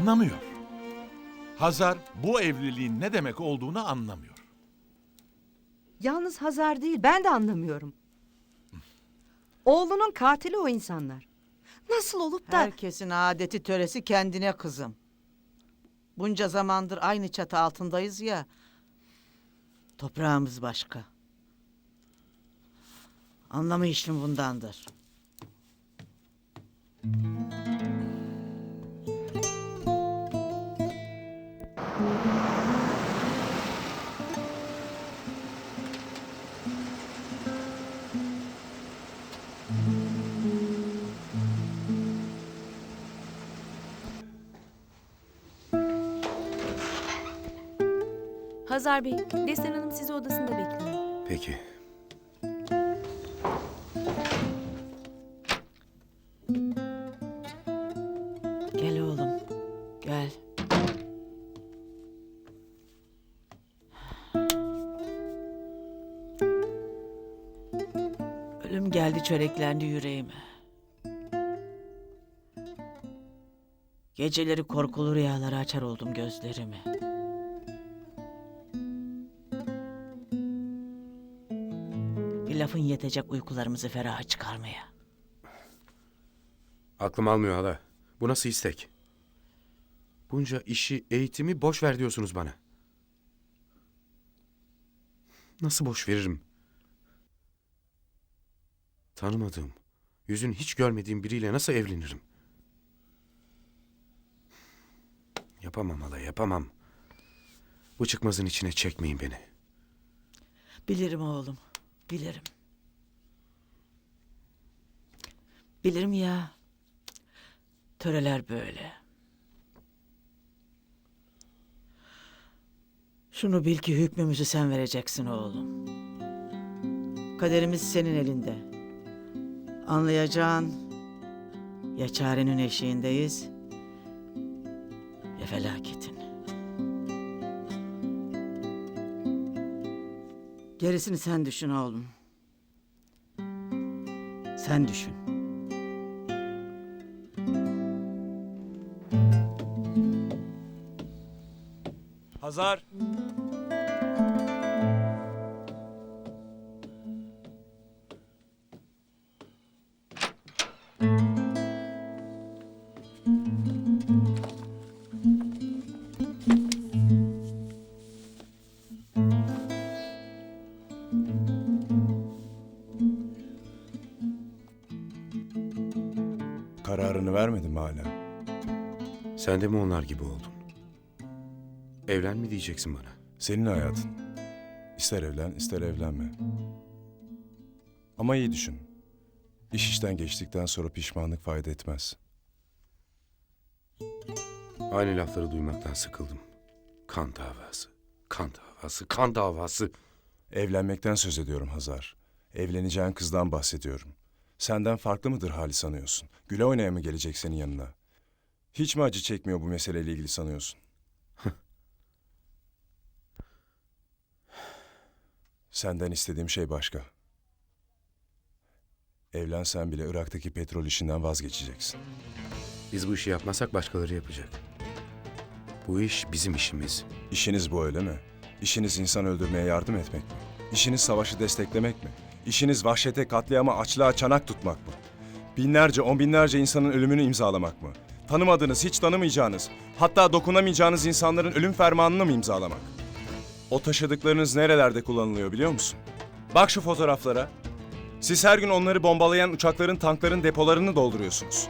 Anlamıyor. Hazar bu evliliğin ne demek olduğunu anlamıyor. Yalnız Hazar değil ben de anlamıyorum. Oğlunun katili o insanlar. Nasıl olup da... Herkesin adeti töresi kendine kızım. Bunca zamandır aynı çatı altındayız ya. Toprağımız başka. Anlamayışım bundandır. Hazar Bey, Destan Hanım sizi odasında bekliyor. Peki. Gel oğlum. Gel. Ölüm geldi çöreklendi yüreğime. Geceleri korkulu rüyalara açar oldum gözlerimi. Bir lafın yetecek uykularımızı feraha çıkarmaya. Aklım almıyor hala. Bu nasıl istek? Bunca işi, eğitimi boş ver diyorsunuz bana. Nasıl boş veririm? Tanımadığım, yüzünü hiç görmediğim biriyle nasıl evlenirim? Yapamam hala, yapamam. Bu çıkmazın içine çekmeyin beni. Bilirim oğlum, bilirim. Bilirim ya. Töreler böyle. Şunu bil ki hükmümüzü sen vereceksin oğlum. Kaderimiz senin elinde. Anlayacağın ya çarenin eşiğindeyiz ya felaketin. Gerisini sen düşün oğlum. Sen düşün. Hazar. Kararını vermedin mi hala? Sen de mi onlar gibi oldun? Evlen mi diyeceksin bana? Senin hayatın. İster evlen, ister evlenme. Ama iyi düşün. İş işten geçtikten sonra pişmanlık fayda etmez. Aynı lafları duymaktan sıkıldım. Kan davası, kan davası, kan davası. Evlenmekten söz ediyorum Hazar. Evleneceğin kızdan bahsediyorum. Senden farklı mıdır hali sanıyorsun? Güle oynaya mı gelecek senin yanına? Hiç mi acı çekmiyor bu meseleyle ilgili sanıyorsun? Senden istediğim şey başka. Evlensen bile Irak'taki petrol işinden vazgeçeceksin. Biz bu işi yapmasak başkaları yapacak. Bu iş bizim işimiz. İşiniz bu öyle mi? İşiniz insan öldürmeye yardım etmek mi? İşiniz savaşı desteklemek mi? İşiniz vahşete, katliama, açlığa çanak tutmak mı? Binlerce, on binlerce insanın ölümünü imzalamak mı? Tanımadığınız, hiç tanımayacağınız, hatta dokunamayacağınız insanların ölüm fermanını mı imzalamak? O taşıdıklarınız nerelerde kullanılıyor biliyor musun? Bak şu fotoğraflara. Siz her gün onları bombalayan uçakların, tankların depolarını dolduruyorsunuz.